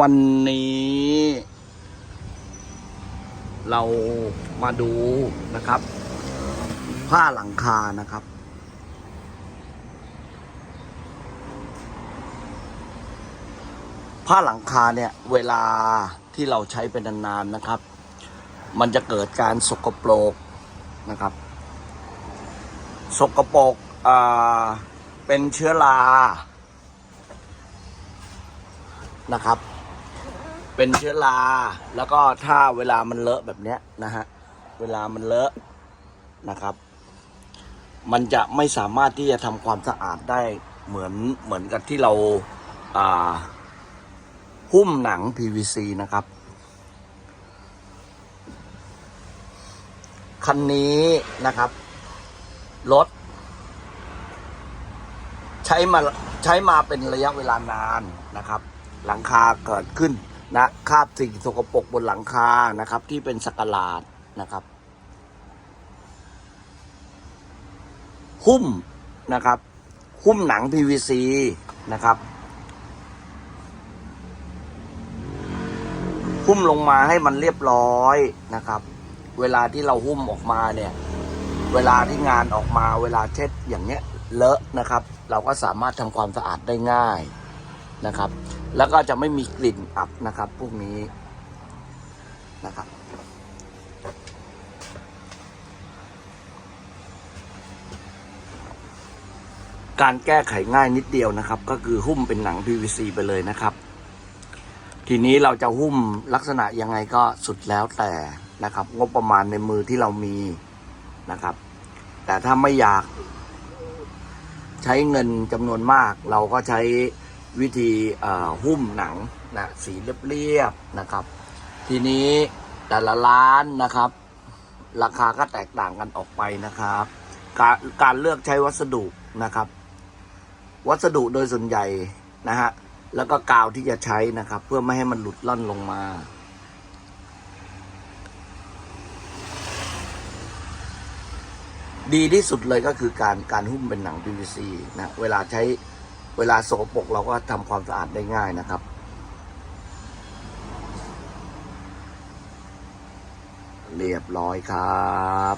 วันนี้ เรามาดูนะครับ ผ้าหลังคานะครับ ผ้าหลังคาเนี่ย เวลาที่เราใช้เป็นนานๆนะครับ มันจะเกิดการสกปรกนะครับ สกปรกอ่าเป็นเชื้อรานะครับ เป็นเชื้อรา แล้วก็ถ้าเวลามันเลอะแบบเนี้ยนะฮะ เวลามันเลอะนะครับ มันจะไม่สามารถที่จะทำความสะอาดได้เหมือนเหมือนกับที่เราอ่าหุ้มหนัง PVC นะครับ คันนี้นะครับ รถ ใช้มาใช้มาเป็นระยะเวลานานนะครับ หลังคาเกิดขึ้น นะคาบสิ่งสกปรกบนหลังคานะครับ ที่เป็นสกลาดนะครับ หุ้มนะครับ หุ้มหนัง PVC นะครับหุ้มลงมาให้มันเรียบร้อยนะครับ เวลาที่เราหุ้มออกมาเนี่ย เวลาที่งานออกมา เวลาเช็ดอย่างเนี้ยเลอะนะครับ เราก็สามารถทำความสะอาดได้ง่าย นะครับ แล้วก็จะไม่มีกลิ่นอับนะครับ พวกนี้นะครับ การแก้ไขง่ายนิดเดียวนะครับ ก็คือหุ้มเป็นหนัง PVC ไปเลยนะครับ ทีนี้เราจะหุ้มลักษณะยังไงก็สุดแล้วแต่นะครับ งบประมาณในมือที่เรามีนะครับ แต่ถ้าไม่อยากใช้เงินจำนวนมาก เราก็ใช้ วิธีหุ้มหนังนะสีเรียบๆนะครับ ทีนี้แต่ละร้านนะครับ ราคาก็แตกต่างกันออกไปนะครับ การการเลือกใช้วัสดุนะครับ วัสดุโดยส่วนใหญ่นะฮะแล้วก็กาวที่จะใช้นะครับ เพื่อไม่ให้มันหลุดล่อนลงมาดีที่สุดเลยก็คือการการหุ้มเป็นหนัง PVC นะ เวลาใช้ เวลาโสกปกเราก็ทำความสะอาดได้ง่ายนะครับ เรียบร้อยครับ